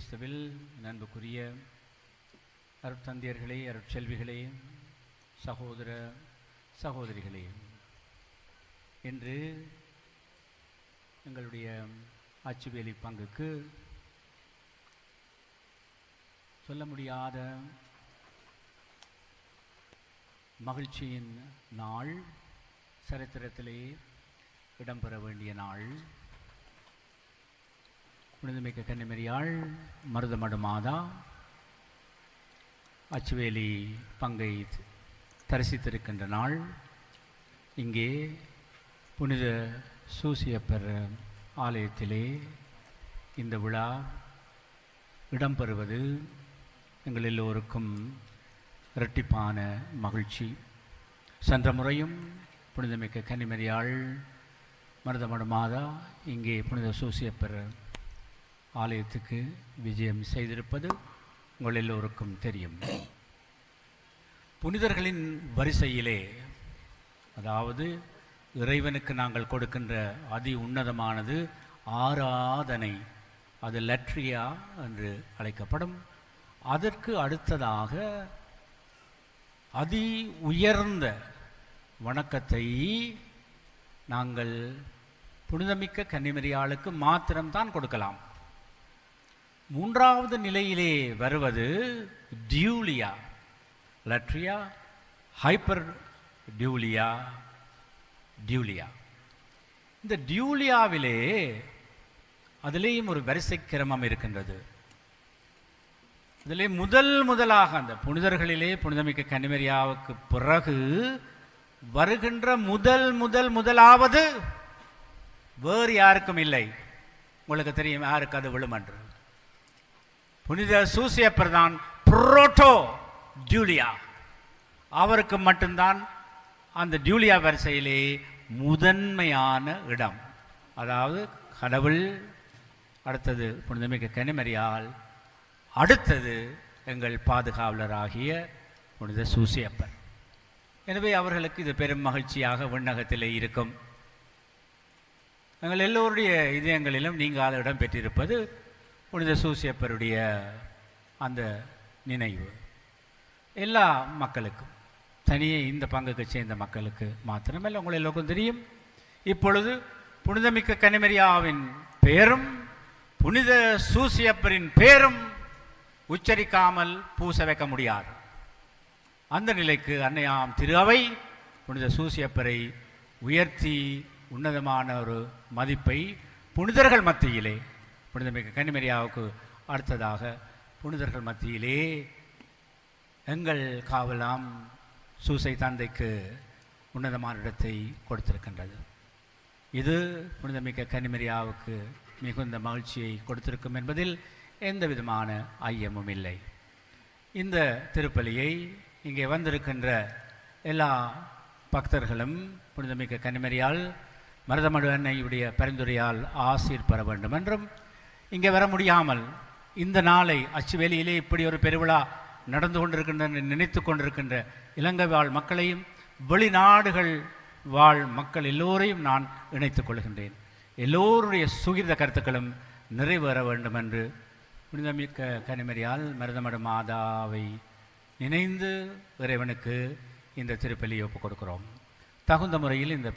கிறிஸ்துவில் நண்புக்குரிய அருட்தந்தியர்களே அருட்செல்விகளே சகோதர சகோதரிகளே இன்று எங்களுடைய அச்சுவேலி பங்குக்கு சொல்ல முடியாத மகிழ்ச்சியின் நாள் சரித்திரத்திலே இடம்பெற வேண்டிய நாள். புனிதமிக்க கன்னிமரியாள் மருதமடு மாதா அச்சுவேலி பங்கை தரிசித்திருக்கின்ற நாள். இங்கே புனித சூசியப்பர் ஆலயத்திலே இந்த விழா இடம்பெறுவது எங்கள் எல்லோருக்கும் இரட்டிப்பான மகிழ்ச்சி. சென்ற முறையும் புனிதமிக்க கன்னிமரியாள் மருதமடு மாதா இங்கே புனித சூசியப்பர் ஆலயத்துக்கு விஜயம் செய்திருப்பது உங்கள் எல்லோருக்கும் தெரியும். புனிதர்களின் வரிசையிலே அதாவது இறைவனுக்கு நாங்கள் கொடுக்கின்ற அதி உன்னதமானது ஆராதனை அது லட்ரியா என்று அழைக்கப்படும். அதற்கு அடுத்ததாக அதி உயர்ந்த வணக்கத்தை நாங்கள் புனிதமிக்க கன்னிமரியாளுக்கு மாத்திரம்தான் கொடுக்கலாம். மூன்றாவது நிலையிலே வருவது டியூலியா. லட்ரியா ஹைப்பர் டியூலியா டியூலியா. இந்த டியூலியாவிலே அதிலேயும் ஒரு வரிசை கிரமம் இருக்கின்றது. அதிலே முதல் முதலாக அந்த புனிதர்களிலே புனிதமிக்க கன்னிமரியாவுக்கு பிறகு வருகின்ற முதல் முதல் முதலாவது வேறு யாருக்கும் இல்லை. உங்களுக்கு தெரியும் யாருக்கு அது விழுமன்று புனித சூசியப்பர் தான் புரோட்டோ டியூலியா அவருக்கு மட்டும்தான் அந்த டியூலியா வரிசையிலே முதன்மையான இடம். அதாவது கடவுள் அடுத்தது புனிதமிக்க கனிமறியால் அடுத்தது எங்கள் பாதுகாவலராகிய புனித சூசியப்பர். எனவே அவர்களுக்கு இது பெரும் மகிழ்ச்சியாக விண்ணகத்திலே இருக்கும். எங்கள் எல்லோருடைய இதயங்களிலும் நீங்காத இடம் பெற்றிருப்பது புனித சூசியப்பருடைய அந்த நினைவு. எல்லா மக்களுக்கும் தனியே இந்த பங்குக்கு சேர்ந்த மக்களுக்கு மாத்திரமல்ல உங்கள் எல்லோருக்கும் தெரியும். இப்பொழுது புனிதமிக்க கனிமரியாவின் பெயரும் புனித சூசியப்பரின் பேரும் உச்சரிக்காமல் பூச வைக்க முடியாது. அந்த நிலைக்கு அன்னையாம் திரு அவை புனித சூசியப்பரை உயர்த்தி உன்னதமான ஒரு மதிப்பை புனிதர்கள் மத்தியிலே புனிதமிக்க கன்னிமரியாவுக்கு அடுத்ததாக புனிதர்கள் மத்தியிலே எங்கள் காவலாம் சூசை தந்தைக்கு உன்னதமான இடத்தை கொடுத்திருக்கின்றது. இது புனிதமிக்க கன்னிமரியாவுக்கு மிகுந்த மகிழ்ச்சியை கொடுத்திருக்கும் என்பதில் எந்த விதமான ஐயமும் இல்லை. இந்த திருப்பலியை இங்கே வந்திருக்கின்ற எல்லா பக்தர்களும் புனிதமிக்க கன்னிமரியால் மருதமடு அன்னையுடைய பரிந்துரையால் ஆசீர் பெற வேண்டும் என்றும் இங்கே வர முடியாமல் இந்த நாளை அச்சுவேலியிலே இப்படி ஒரு பெருவிழா நடந்து கொண்டிருக்கின்ற நினைத்து கொண்டிருக்கின்ற இலங்கை வாழ் மக்களையும் வெளிநாடுகள் வாழ் மக்கள் எல்லோரையும் நான் இணைத்துக் கொள்கின்றேன். எல்லோருடைய சுகிர்த கருத்துக்களும் நிறைவேற வேண்டும் என்று புனிதமிக்க கனிமறியால் மருதமடு மாதாவை நினைந்து இறைவனுக்கு இந்த திருப்பலியை ஒப்புக் கொடுக்கிறோம். தகுந்த முறையில் இந்த